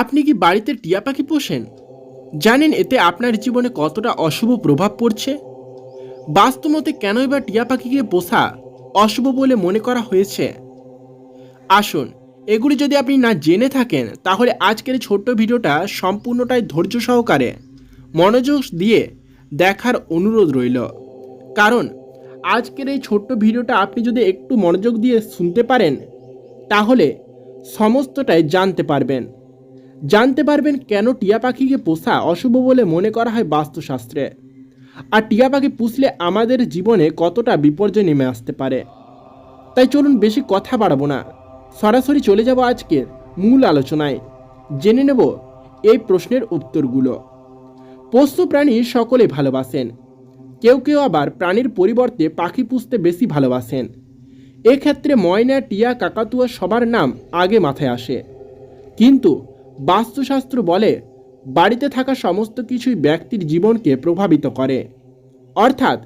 আপনি কি বাড়িতে টিয়া পাখি পোষেন? জানেন এতে আপনার জীবনে কতটা অশুভ প্রভাব পড়ছে? বাস্তবতে কেনই বা টিয়া পাখিকে পোষা অশুভ বলে মনে করা হয়েছে? আসুন, এগুলি যদি আপনি না জেনে থাকেন, তাহলে আজকের ছোট্ট ভিডিওটা সম্পূর্ণটাই ধৈর্য সহকারে মনোযোগ দিয়ে দেখার অনুরোধ রইল। কারণ, আজকের এই ছোট্ট ভিডিওটা আপনি যদি একটু মনোযোগ দিয়ে শুনতে পারেন, তাহলে সমস্তটাই জানতে পারবেন। জানতে পারবেন কেন টিয়া পাখিকে পোষা অশুভ বলে মনে করা হয় বাস্তুশাস্ত্রে। আর টিয়া পাখি পুষলে আমাদের জীবনে কতটা বিপর্যয় নেমে আসতে পারে? তাই চলুন বেশি কথা বাড়াবো না। সরাসরি চলে যাব আজকের মূল আলোচনায়। জেনে নেব এই প্রশ্নের উত্তরগুলো। পোষ্য প্রাণী সকলে ভালোবাসেন। কেউ কেউ আবার প্রাণীর পরিবর্তে পাখি পুষতে বেশি ভালোবাসেন। এক্ষেত্রে ময়না, টিয়া, কাকাতুয়া সবার নাম আগে মাথায় আসে। কিন্তু বাস্তুশাস্ত্র বলে, বাড়িতে থাকা সমস্ত কিছুই ব্যক্তির জীবনকে প্রভাবিত করে। অর্থাৎ,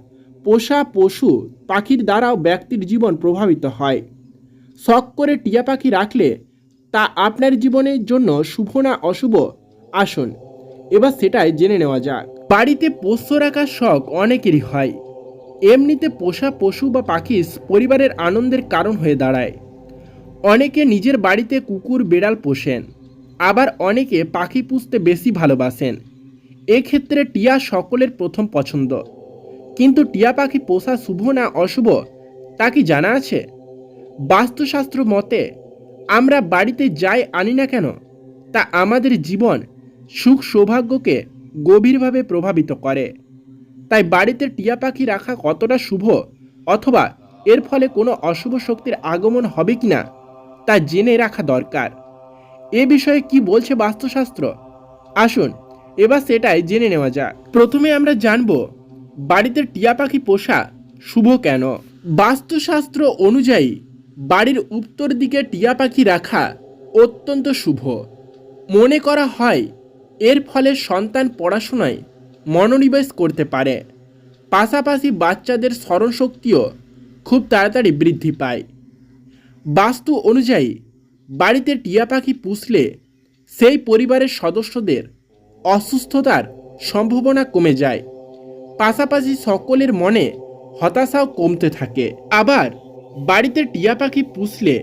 পোষা পশু পাখির দ্বারাও ব্যক্তির জীবন প্রভাবিত হয়। শখ করে টিয়া পাখি রাখলে তা আপনার জীবনের জন্য শুভ না অশুভ? আসুন, এবার সেটাই জেনে নেওয়া যাক। বাড়িতে পোষ্য রাখার শখ অনেকেরই হয়। এমনিতে পোষা পশু বা পাখি পরিবারের আনন্দের কারণ হয়ে দাঁড়ায়। অনেকে নিজের বাড়িতে কুকুর, বেড়াল পোষেন। আবার অনেকে পাখি পুষতে বেশি ভালোবাসেন। এক্ষেত্রে টিয়া সকলের প্রথম পছন্দ। কিন্তু টিয়া পাখি পোষা শুভ না অশুভ, তা কি জানা আছে? বাস্তুশাস্ত্র মতে, আমরা বাড়িতে যাই আনি না কেন, তা আমাদের জীবন সুখ সৌভাগ্যকে গভীরভাবে প্রভাবিত করে। তাই বাড়িতে টিয়া পাখি রাখা কতটা শুভ অথবা এর ফলে কোনো অশুভ শক্তির আগমন হবে কিনা, তা জেনে রাখা দরকার। এ বিষয়ে কি বলছে বাস্তুশাস্ত্র? আসুন, এবার সেটাই জেনে নেওয়া যাক। প্রথমে আমরা জানব, বাড়িতে টিয়া পাখি পোষা শুভ কেন? বাস্তুশাস্ত্র অনুযায়ী, বাড়ির উত্তর দিকে টিয়া পাখি রাখা অত্যন্ত শুভ। মনে করা হয়, এর ফলে সন্তান পড়াশোনায় মনোনিবেশ করতে পারে। পাশাপাশি বাচ্চাদের স্মরণশক্তিও খুব তাড়াতাড়ি বৃদ্ধি পায়। বাস্তু অনুযায়ী বাড়িতে টিয়া পাখি পুষলে সেই পরিবারের সদস্যদের অসুস্থতার সম্ভাবনা কমে যায়। পাশাপাশি সকলের মনে হতাশাও কমতে থাকে। আবার বাড়িতে টিয়া পাখি পুষলে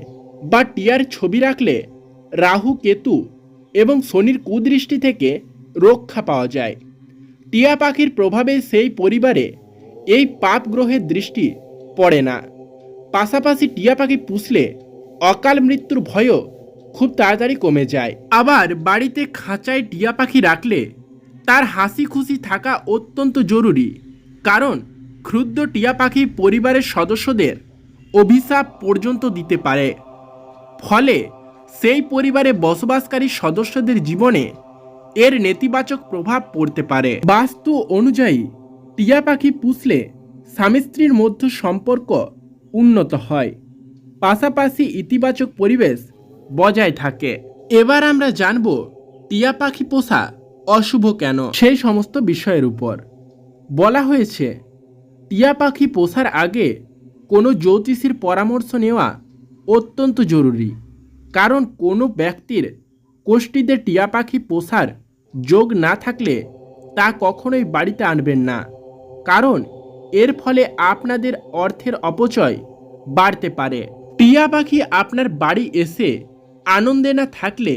বা টিয়ার ছবি রাখলে রাহু, কেতু এবং শনির কুদৃষ্টি থেকে রক্ষা পাওয়া যায়। টিয়া পাখির প্রভাবে সেই পরিবারে এই পাপ গ্রহের দৃষ্টি পড়ে না। পাশাপাশি টিয়া পাখি পুষলে অকাল মৃত্যুর ভয়ও খুব তাড়াতাড়ি কমে যায়। আবার বাড়িতে খাঁচায় টিয়া পাখি রাখলে তার হাসি খুশি থাকা অত্যন্ত জরুরি। কারণ ক্ষুদ্র টিয়া পাখি পরিবারের সদস্যদের অভিশাপ পর্যন্ত দিতে পারে। ফলে সেই পরিবারে বসবাসকারী সদস্যদের জীবনে এর নেতিবাচক প্রভাব পড়তে পারে। বাস্তু অনুযায়ী টিয়া পাখি পুষলে স্বামী স্ত্রীর মধ্যে সম্পর্ক উন্নত হয়। পাশাপাশি ইতিবাচক পরিবেশ বজায় থাকে। এবার আমরা জানব, টিয়া পাখি পোষা অশুভ কেন? সেই সমস্ত বিষয়ের উপর। বলা হয়েছে, টিয়া পাখি পোষার আগে কোনো জ্যোতিষীর পরামর্শ নেওয়া অত্যন্ত জরুরি। কারণ কোনো ব্যক্তির কোষ্ঠীতে টিয়া পাখি পোষার যোগ না থাকলে তা কখনোই বাড়িতে আনবেন না। কারণ এর ফলে আপনাদের অর্থের অপচয় বাড়তে পারে। টিয়া পাখি আপনার বাড়ি এসে আনন্দে না থাকলে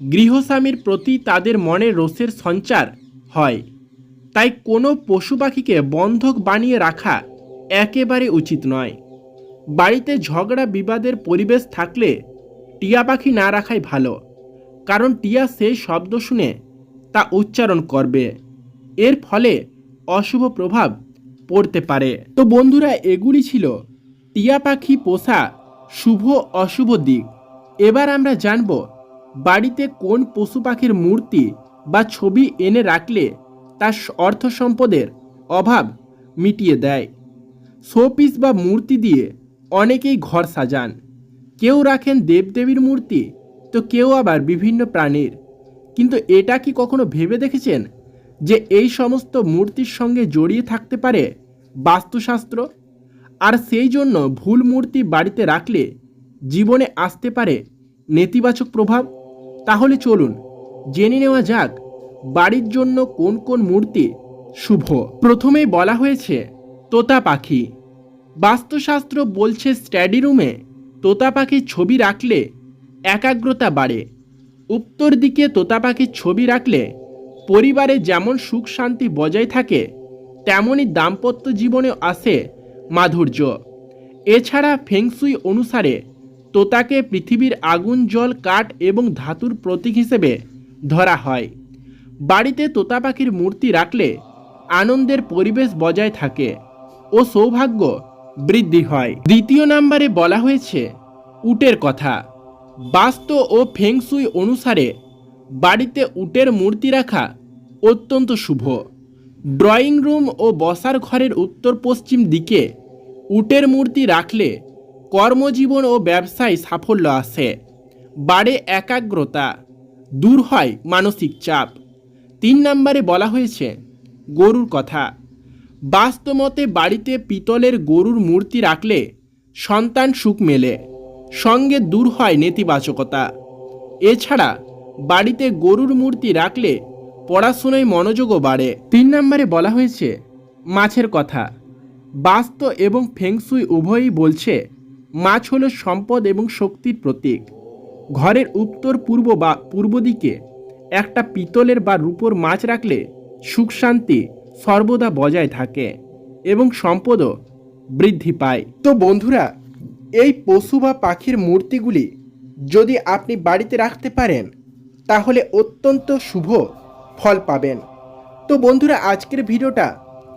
গৃহস্বামীর প্রতি তাদের মনে রোষের সঞ্চার হয়। তাই কোনো পশু পাখিকে বন্ধক বানিয়ে রাখা একেবারে উচিত নয়। বাড়িতে ঝগড়া বিবাদের পরিবেশ থাকলে টিয়া পাখি না রাখাই ভালো, কারণ টিয়া সেই শব্দ শুনে তা উচ্চারণ করবে। এর ফলে অশুভ প্রভাব পড়তে পারে। তো বন্ধুরা, এগুলি ছিল টিয়া পাখি পোষা শুভ অশুভ দিক। এবার আমরা জানব বাড়িতে কোন পশু পাখির মূর্তি বা ছবি এনে রাখলে তার অর্থ সম্পদের অভাব মিটিয়ে দেয়। শোপিস বা মূর্তি দিয়ে অনেকেই ঘর সাজান। কেউ রাখেন দেবদেবীর মূর্তি, তো কেউ আবার বিভিন্ন প্রাণীর। কিন্তু এটা কি কখনো ভেবে দেখেছেন যে এই সমস্ত মূর্তির সঙ্গে জড়িয়ে থাকতে পারে বাস্তুশাস্ত্র? আর সেই জন্য ভুল মূর্তি বাড়িতে রাখলে জীবনে আসতে পারে নেতিবাচক প্রভাব? তাহলে চলুন, জেনে নেওয়া যাক বাড়ির জন্য কোন কোন মূর্তি শুভ। প্রথমেই বলা হয়েছে, তোতা পাখি। বাস্তুশাস্ত্র বলছে স্টাডি রুমে তোতা পাখির ছবি রাখলে একাগ্রতা বাড়ে। উত্তর দিকে তোতা পাখির ছবি রাখলে পরিবারে যেমন সুখ শান্তি বজায় থাকে তেমনই দাম্পত্য জীবনে আসে মাধুর্য। এছাড়া ফেংসুই অনুসারে তোতাকে পৃথিবীর আগুন, জল, কাঠ এবং ধাতুর প্রতীক হিসেবে ধরা হয়। বাড়িতে তোতা পাখির মূর্তি রাখলে আনন্দের পরিবেশ বজায় থাকে ও সৌভাগ্য বৃদ্ধি হয়। দ্বিতীয় নাম্বারে বলা হয়েছে উটের কথা। বাস্তু ও ফেংসুই অনুসারে বাড়িতে উটের মূর্তি রাখা অত্যন্ত শুভ। ড্রয়িং রুম ও বসার ঘরের উত্তর পশ্চিম দিকে উটের মূর্তি রাখলে কর্মজীবন ও ব্যবসায় সাফল্য আসে। বাড়ে একাগ্রতা, দূর হয় মানসিক চাপ। তিন নম্বরে বলা হয়েছে, গরুর কথা। বাস্তমতে বাড়িতে পিতলের গরুর মূর্তি রাখলে সন্তান সুখ মেলে, সঙ্গে দূর হয় নেতিবাচকতা। এছাড়া বাড়িতে গরুর মূর্তি রাখলে পড়াশোনায় মনোযোগও বাড়ে। তিন নম্বরে বলা হয়েছে, মাছের কথা। বাস্ত এবং ফেংসুই উভয়ই বলছে, মাছ হলো সম্পদ এবং শক্তির প্রতীক। ঘরের উত্তর, পূর্ব বা পূর্ব দিকে একটা পিতলের বা রূপোর মাছ রাখলে সুখ শান্তি সর্বদা বজায় থাকে এবং সম্পদও বৃদ্ধি পায়। তো বন্ধুরা, এই পশু বা পাখির মূর্তিগুলি যদি আপনি বাড়িতে রাখতে পারেন, তাহলে অত্যন্ত শুভ। ফল পাবেন। তো বন্ধুরা, আজকের ভিডিওটা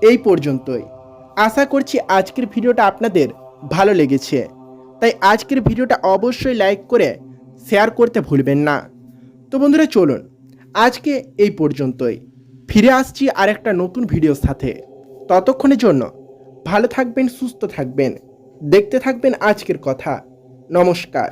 এই পর্যন্তই। আশা করছি আজকের ভিডিওটা আপনাদের ভালো লেগেছে। তাই আজকের ভিডিওটা অবশ্যই লাইক করে শেয়ার করতে ভুলবেন না। তো বন্ধুরা, চলুন আজকে এই পর্যন্তই। ফিরে আসছি আরেকটা নতুন ভিডিওর সাথে। ততক্ষণের জন্য ভালো থাকবেন, সুস্থ থাকবেন, দেখতে থাকবেন আজকের কথা। নমস্কার।